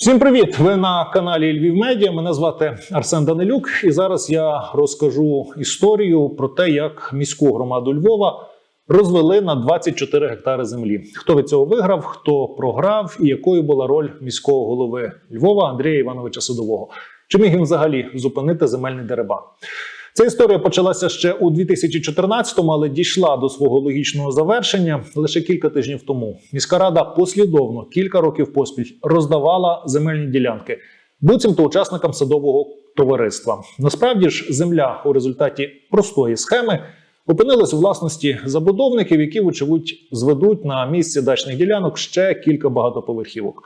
Всім привіт! Ви на каналі Львів Медіа. Мене звати Арсен Данилюк, і зараз я розкажу історію про те, як міську громаду Львова розвели на 24 гектари землі. Хто від цього виграв, хто програв, і якою була роль міського голови Львова Андрія Івановича Садового. Чи міг він взагалі зупинити земельний дерибан? Ця історія почалася ще у 2014-му, але дійшла до свого логічного завершення лише кілька тижнів тому. Міська рада послідовно кілька років поспіль роздавала земельні ділянки буцімто учасникам садового товариства. Насправді ж, земля у результаті простої схеми опинилась у власності забудовників, які, вочевидь, зведуть на місці дачних ділянок ще кілька багатоповерхівок.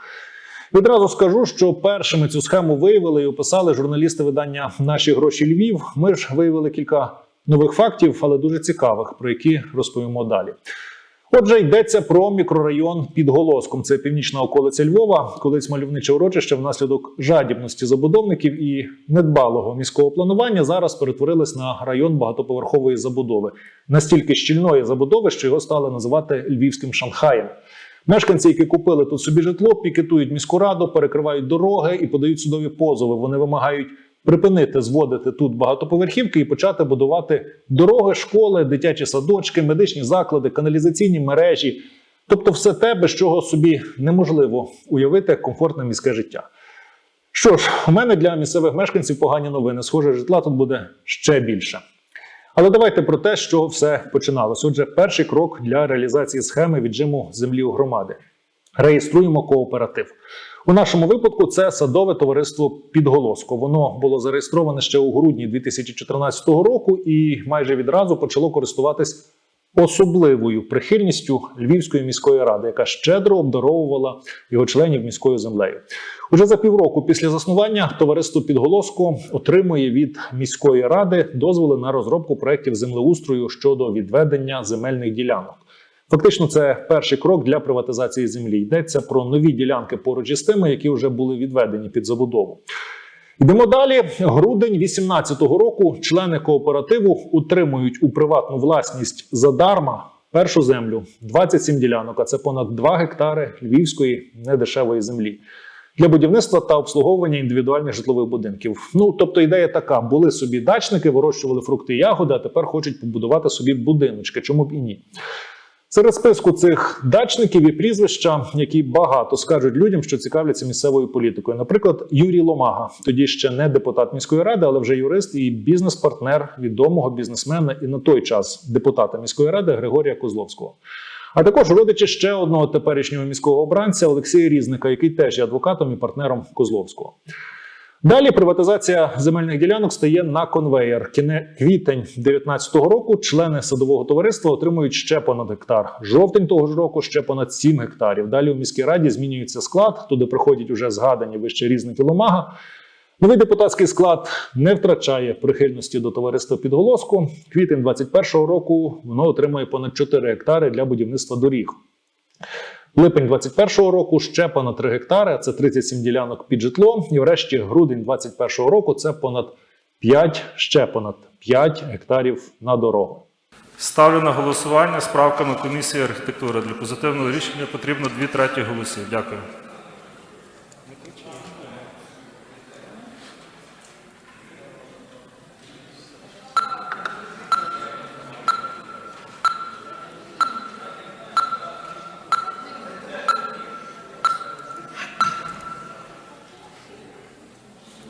Відразу скажу, що першими цю схему виявили і описали журналісти видання Наші гроші Львів. Ми ж виявили кілька нових фактів, але дуже цікавих, про які розповімо далі. Отже, йдеться про мікрорайон під Голоском. Це північна околиця Львова, колись мальовниче урочище внаслідок жадібності забудовників і недбалого міського планування зараз перетворилось на район багатоповерхової забудови, настільки щільної забудови, що його стали називати львівським Шанхаєм. Мешканці, які купили тут собі житло, пікетують міську раду, перекривають дороги і подають судові позови. Вони вимагають припинити зводити тут багатоповерхівки і почати будувати дороги, школи, дитячі садочки, медичні заклади, каналізаційні мережі, тобто все те, без чого собі неможливо уявити комфортне міське життя. Що ж, у мене для місцевих мешканців погані новини. Схоже, житла тут буде ще більше. Але давайте про те, що все починалось. Отже, перший крок для реалізації схеми віджиму землі у громади. Реєструємо кооператив. У нашому випадку це садове товариство Підголоско. Воно було зареєстроване ще у грудні 2014 року і майже відразу почало користуватись особливою прихильністю Львівської міської ради, яка щедро обдаровувала його членів міською землею. Уже за півроку після заснування товариство Підголоско отримує від міської ради дозволи на розробку проєктів землеустрою щодо відведення земельних ділянок. Фактично, це перший крок для приватизації землі. Йдеться про нові ділянки поруч із тими, які вже були відведені під забудову. Йдемо далі. Грудень 2018 року члени кооперативу утримують у приватну власність задарма першу землю 27 ділянок, а це понад 2 гектари львівської недешевої землі. Для будівництва та обслуговування індивідуальних житлових будинків. Ну тобто ідея така: були собі дачники, вирощували фрукти і ягоди, а тепер хочуть побудувати собі будиночки. Чому б і ні? Серед списку цих дачників і прізвища, які багато скажуть людям, що цікавляться місцевою політикою. Наприклад, Юрій Ломага, тоді ще не депутат міської ради, але вже юрист і бізнес-партнер відомого бізнесмена і на той час депутата міської ради Григорія Козловського. А також родичі ще одного теперішнього міського обранця Олексія Різника, який теж є адвокатом і партнером Козловського. Далі приватизація земельних ділянок стає на конвеєр. Кіне квітень 2019 року члени садового товариства отримують ще понад гектар. Жовтень того ж року ще понад 7 гектарів. Далі у міській раді змінюється склад. Туди приходять уже згадані вище різники Ломага. Новий депутатський склад не втрачає прихильності до товариства підголоску. Квітень 2021 року воно отримує понад 4 гектари для будівництва доріг. Липень 21-го року ще понад 3 гектари, це 37 ділянок під житло. І врешті грудень 21-го року це понад 5, ще понад 5 гектарів на дорогу. Ставлю на голосування з правками комісії архітектури. Для позитивного рішення потрібно 2 треті голосів. Дякую.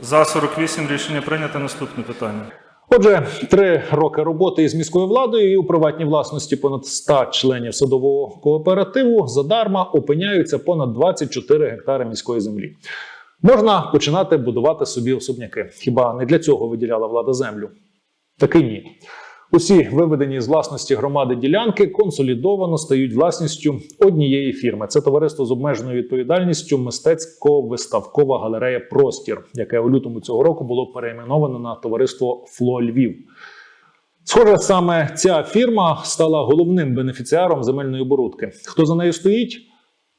За 48 рішення прийнято. Наступне питання. Отже, три роки роботи із міською владою і у приватній власності понад 100 членів садового кооперативу задарма опиняються понад 24 гектари міської землі. Можна починати будувати собі особняки. Хіба не для цього виділяла влада землю? Таки ні. Усі виведені з власності громади ділянки консолідовано стають власністю однієї фірми. Це товариство з обмеженою відповідальністю мистецько-виставкова галерея Простір, яке у лютому цього року було перейменовано на товариство Фло Львів. Схоже, саме ця фірма стала головним бенефіціаром земельної оборудки. Хто за нею стоїть?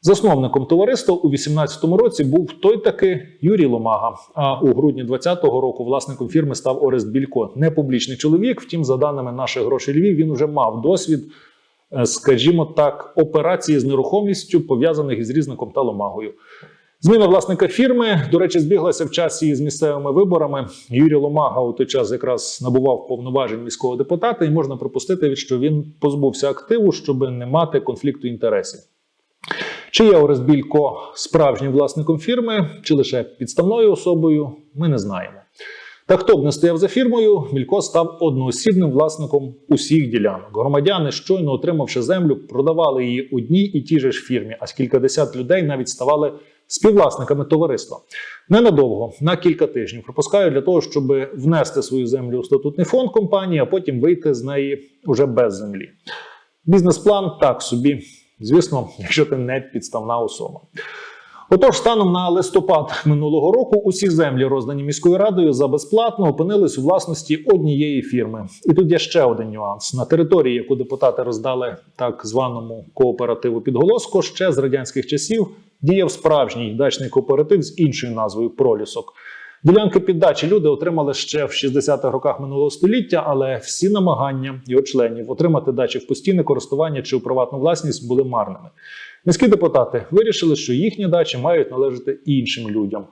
Засновником товариства у 2018 році був той таки Юрій Ломага. А у грудні 2020 року власником фірми став Орест Білько. Не публічний чоловік. Втім, за даними наших грошей Львів, він уже мав досвід, е, скажімо так, операції з нерухомістю, пов'язаних із різником та Ломагою. Зміна власника фірми, до речі, збіглася в часі з місцевими виборами. Юрій Ломага у той час якраз набував повноважень міського депутата, і можна припустити, що він позбувся активу, щоб не мати конфлікту інтересів. Чи є Орест Білько справжнім власником фірми, чи лише підставною особою, ми не знаємо. Та хто б не стояв за фірмою, Мілько став одноосібним власником усіх ділянок. Громадяни, щойно отримавши землю, продавали її одній і тій же ж фірмі, а кількадесят людей навіть ставали співвласниками товариства. Ненадовго, на кілька тижнів, пропускаю для того, щоб внести свою землю у статутний фонд компанії, а потім вийти з неї уже без землі. Бізнес-план так собі, звісно, якщо ти не підставна особа. Отож, станом на листопад минулого року усі землі, роздані міською радою за безплатно, опинились у власності однієї фірми. І тут є ще один нюанс: на території, яку депутати роздали так званому кооперативу підголоско, ще з радянських часів діяв справжній дачний кооператив з іншою назвою Пролісок. Ділянки під дачі люди отримали ще в 60-х роках минулого століття, але всі намагання його членів отримати дачі в постійне користування чи у приватну власність були марними. Міські депутати вирішили, що їхні дачі мають належати іншим людям.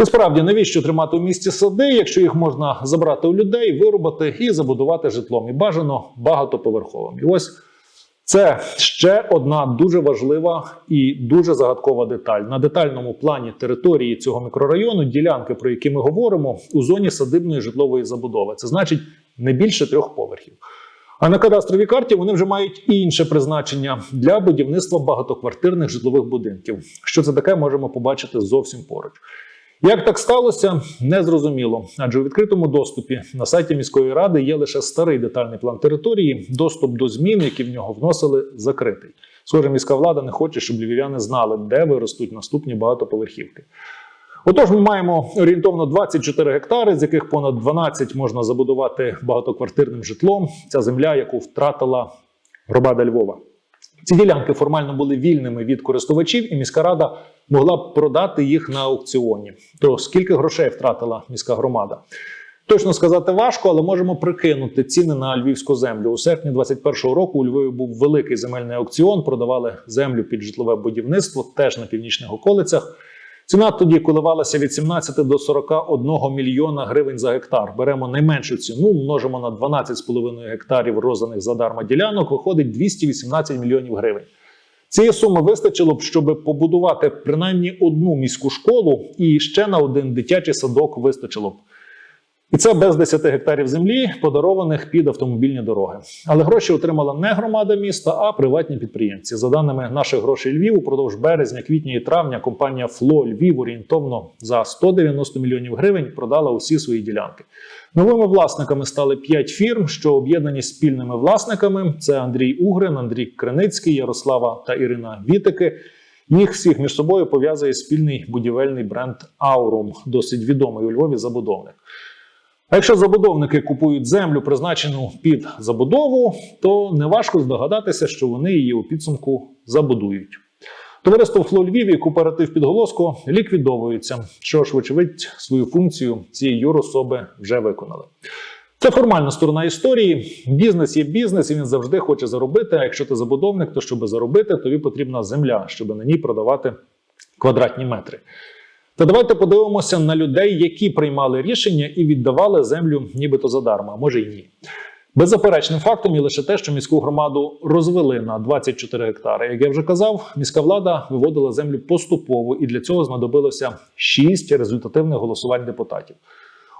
І справді, навіщо тримати у місті сади, якщо їх можна забрати у людей, вирубати і забудувати житлом, і бажано багатоповерховим. І ось це ще одна дуже важлива і дуже загадкова деталь. На детальному плані території цього мікрорайону ділянки, про які ми говоримо, у зоні садибної житлової забудови. Це значить не більше трьох поверхів. А на кадастровій карті вони вже мають інше призначення для будівництва багатоквартирних житлових будинків. Що це таке, можемо побачити зовсім поруч. Як так сталося, незрозуміло, адже у відкритому доступі на сайті міської ради є лише старий детальний план території. Доступ до змін, які в нього вносили, закритий. Схоже, міська влада не хоче, щоб львів'яни знали, де виростуть наступні багатоповерхівки. Отож, ми маємо орієнтовно 24 гектари, з яких понад 12 можна забудувати багатоквартирним житлом. Ця земля, яку втратила громада Львова. Ці ділянки формально були вільними від користувачів, і міська рада могла б продати їх на аукціоні. То скільки грошей втратила міська громада? Точно сказати важко, але можемо прикинути ціни на львівську землю. У серпні 2021 року у Львові був великий земельний аукціон. Продавали землю під житлове будівництво, теж на північних околицях. Ціна тоді коливалася від 17 до 41 мільйона гривень за гектар. Беремо найменшу ціну, множимо на 12,5 гектарів розданих задарма ділянок, виходить 218 мільйонів гривень. Цієї суми вистачило б, щоб побудувати принаймні одну міську школу, і ще на один дитячий садок вистачило б. І це без 10 гектарів землі, подарованих під автомобільні дороги. Але гроші отримала не громада міста, а приватні підприємці. За даними наших грошей Львів, упродовж березня, квітня і травня компанія Фло Львів орієнтовно за 190 мільйонів гривень продала усі свої ділянки. Новими власниками стали 5 фірм, що об'єднані спільними власниками. Це Андрій Угрин, Андрій Криницький, Ярослава та Ірина Вітики. Їх всіх між собою пов'язує спільний будівельний бренд Аурум, досить відомий у Львові забудовник. А якщо забудовники купують землю, призначену під забудову, то неважко здогадатися, що вони її у підсумку забудують. Товариство Фло Львів і кооператив підголоско ліквідовуються, що ж, вочевидь, свою функцію цієї юрособи вже виконали. Це формальна сторона історії. Бізнес є бізнес, і він завжди хоче заробити. А якщо ти забудовник, то щоб заробити, тобі потрібна земля, щоб на ній продавати квадратні метри. Та давайте подивимося на людей, які приймали рішення і віддавали землю нібито задарма, може й ні. Беззаперечним фактом є лише те, що міську громаду розвели на 24 гектари. Як я вже казав, міська влада виводила землю поступово, і для цього знадобилося 6 результативних голосувань депутатів.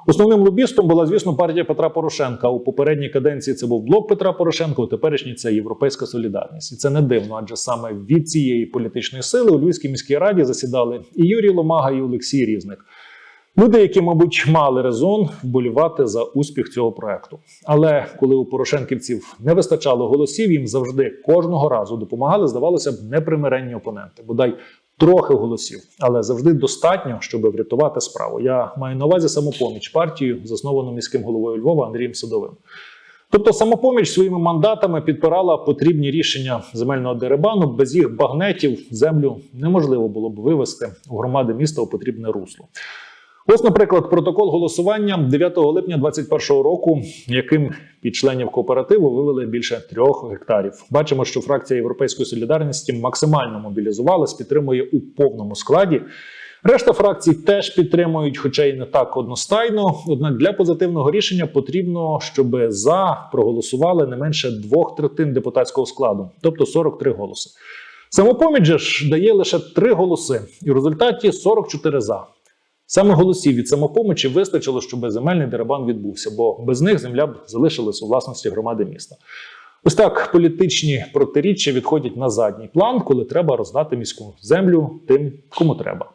Основним лобістом була, звісно, партія Петра Порошенка. У попередній каденції це був блок Петра Порошенка, у теперішній це Європейська Солідарність. І це не дивно, адже саме від цієї політичної сили у Львівській міській раді засідали і Юрій Ломага, і Олексій Різник. Люди, які, мабуть, мали резон вболівати за успіх цього проекту. Але коли у Порошенківців не вистачало голосів, їм завжди кожного разу допомагали, здавалося б, непримиренні опоненти, бодай трохи голосів, але завжди достатньо, щоб врятувати справу. Я маю на увазі самопоміч партію, засновану міським головою Львова Андрієм Садовим. Тобто самопоміч своїми мандатами підпирала потрібні рішення земельного дерибану. Без їх багнетів землю неможливо було б вивести у громади міста у потрібне русло. Ось, наприклад, протокол голосування 9 липня 2021 року, яким під членів кооперативу вивели більше трьох гектарів. Бачимо, що фракція Європейської солідарності максимально мобілізувалась, підтримує у повному складі. Решта фракцій теж підтримують, хоча й не так одностайно. Однак для позитивного рішення потрібно, щоб за проголосували не менше двох третин депутатського складу, тобто 43 голоси. Самопоміч ж дає лише три голоси, і в результаті 44 за. Саме голосів від самопомочі вистачило, щоб земельний дерибан відбувся, бо без них земля б залишилась у власності громади міста. Ось так політичні протиріччя відходять на задній план, коли треба роздати міську землю тим, кому треба.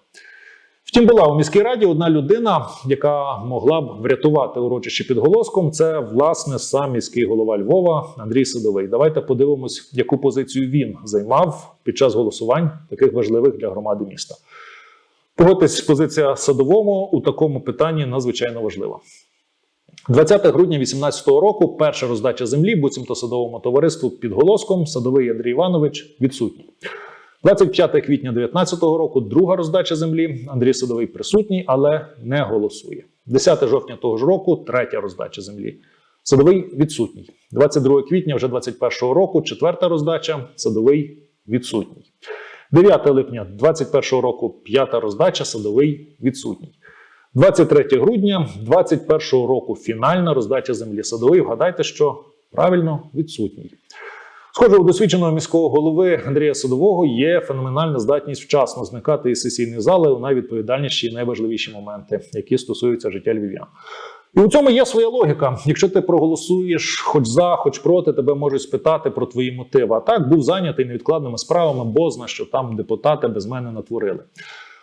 Втім, була у міській раді одна людина, яка могла б врятувати урочище під голоском. Це власне сам міський голова Львова Андрій Садовий. Давайте подивимось, яку позицію він займав під час голосувань, таких важливих для громади міста. Погодьтесь, позиція садовому у такому питанні надзвичайно важлива. 20 грудня 2018 року перша роздача землі буцімто садовому товариству під голоском садовий Андрій Іванович відсутній. 25 квітня 2019 року друга роздача землі. Андрій Садовий присутній, але не голосує. 10 жовтня того ж року третя роздача землі. Садовий відсутній. 22 квітня вже 2021 року четверта роздача. Садовий відсутній. 9 липня 2021 року п'ята роздача. Садовий відсутній. 23 грудня 2021 року фінальна роздача землі. Садовий. Вгадайте, що правильно відсутній. Схоже, у досвідченого міського голови Андрія Садового є феноменальна здатність вчасно зникати із сесійної зали у найвідповідальніші і найважливіші моменти, які стосуються життя львів'ян. І у цьому є своя логіка. Якщо ти проголосуєш хоч за, хоч проти, тебе можуть спитати про твої мотиви. А так був зайнятий невідкладними справами, бо зна, що там депутати без мене натворили.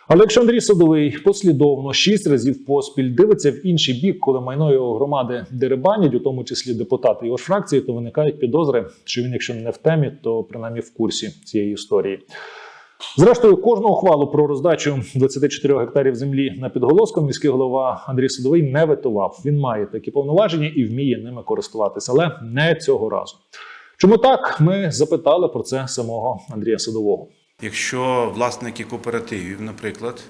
Але якщо Андрій Садовий послідовно шість разів поспіль дивиться в інший бік, коли майно його громади деребанять, у тому числі депутати його фракції, то виникають підозри, що він, якщо не в темі, то принаймні в курсі цієї історії. Зрештою, кожну ухвалу про роздачу 24 гектарів землі на підголоском міський голова Андрій Садовий не ветував. Він має такі повноваження і вміє ними користуватися, але не цього разу. Чому так? Ми запитали про це самого Андрія Садового. Якщо власники кооперативів, наприклад,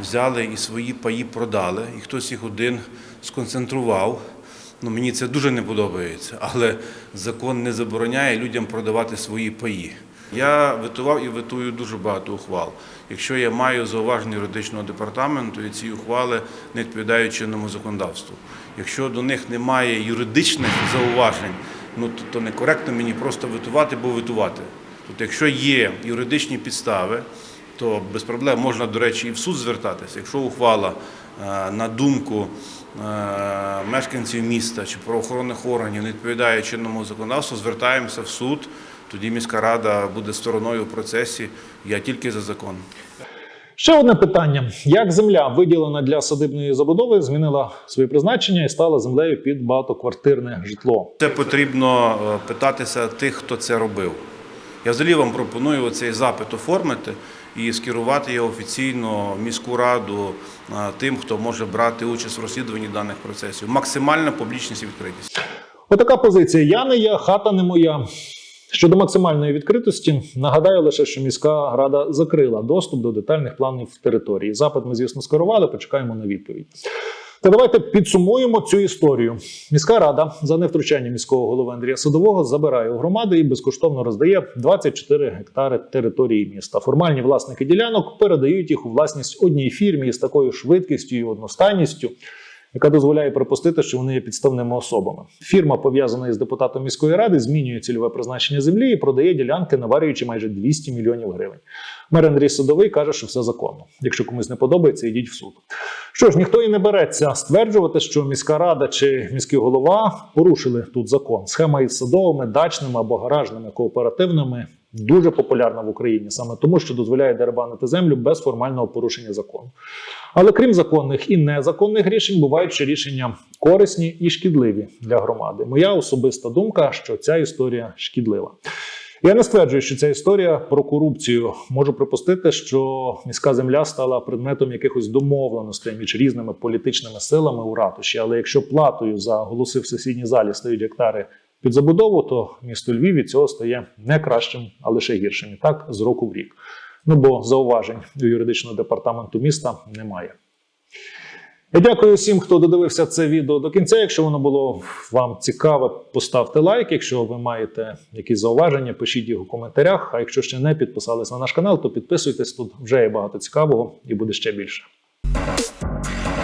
взяли і свої паї продали, і хтось їх один сконцентрував, ну мені це дуже не подобається, але закон не забороняє людям продавати свої паї. Я витував і витую дуже багато ухвал. Якщо я маю зауваження юридичного департаменту, і ці ухвали не відповідають чинному законодавству. Якщо до них немає юридичних зауважень, ну то, некоректно мені просто витувати, бо витувати. Тобто, якщо є юридичні підстави, то без проблем можна, до речі, і в суд звертатися. Якщо ухвала, е, на думку е, мешканців міста чи правоохоронних органів не відповідає чинному законодавству, звертаємося в суд. Тоді міська рада буде стороною в процесі. Я тільки за закон. Ще одне питання: як земля, виділена для садибної забудови, змінила своє призначення і стала землею під багатоквартирне житло? Це потрібно е, питатися тих, хто це робив. Я взагалі вам пропоную цей запит оформити і скерувати його офіційно в міську раду е, тим, хто може брати участь в розслідуванні даних процесів. Максимальна публічність і відкритість. Отака позиція. Я не я, хата не моя. Щодо максимальної відкритості, нагадаю лише, що міська рада закрила доступ до детальних планів території. Запит ми, звісно, скерували, почекаємо на відповідь. Та давайте підсумуємо цю історію. Міська рада за невтручання міського голови Андрія Садового забирає у громади і безкоштовно роздає 24 гектари території міста. Формальні власники ділянок передають їх у власність одній фірмі з такою швидкістю і одностайністю, яка дозволяє припустити, що вони є підставними особами. Фірма, пов'язана із депутатом міської ради, змінює цільове призначення землі і продає ділянки, наварюючи майже 200 мільйонів гривень. Мер Андрій Садовий каже, що все законно. Якщо комусь не подобається, йдіть в суд. Що ж, ніхто і не береться стверджувати, що міська рада чи міський голова порушили тут закон. Схема із садовими, дачними або гаражними кооперативними дуже популярна в Україні саме тому, що дозволяє дерибанити землю без формального порушення закону. Але крім законних і незаконних рішень, бувають ще рішення корисні і шкідливі для громади. Моя особиста думка, що ця історія шкідлива. Я не стверджую, що ця історія про корупцію можу припустити, що міська земля стала предметом якихось домовленостей між різними політичними силами у ратуші. Але якщо платою за голоси в сесійній залі стають гектари під забудову, то місто Львів від цього стає не кращим, а лише гіршим. І так з року в рік. Ну бо зауважень у юридичного департаменту міста немає. Я дякую всім, хто додивився це відео до кінця. Якщо воно було вам цікаве, поставте лайк. Якщо ви маєте якісь зауваження, пишіть їх у коментарях. А якщо ще не підписались на наш канал, то підписуйтесь. Тут вже є багато цікавого і буде ще більше.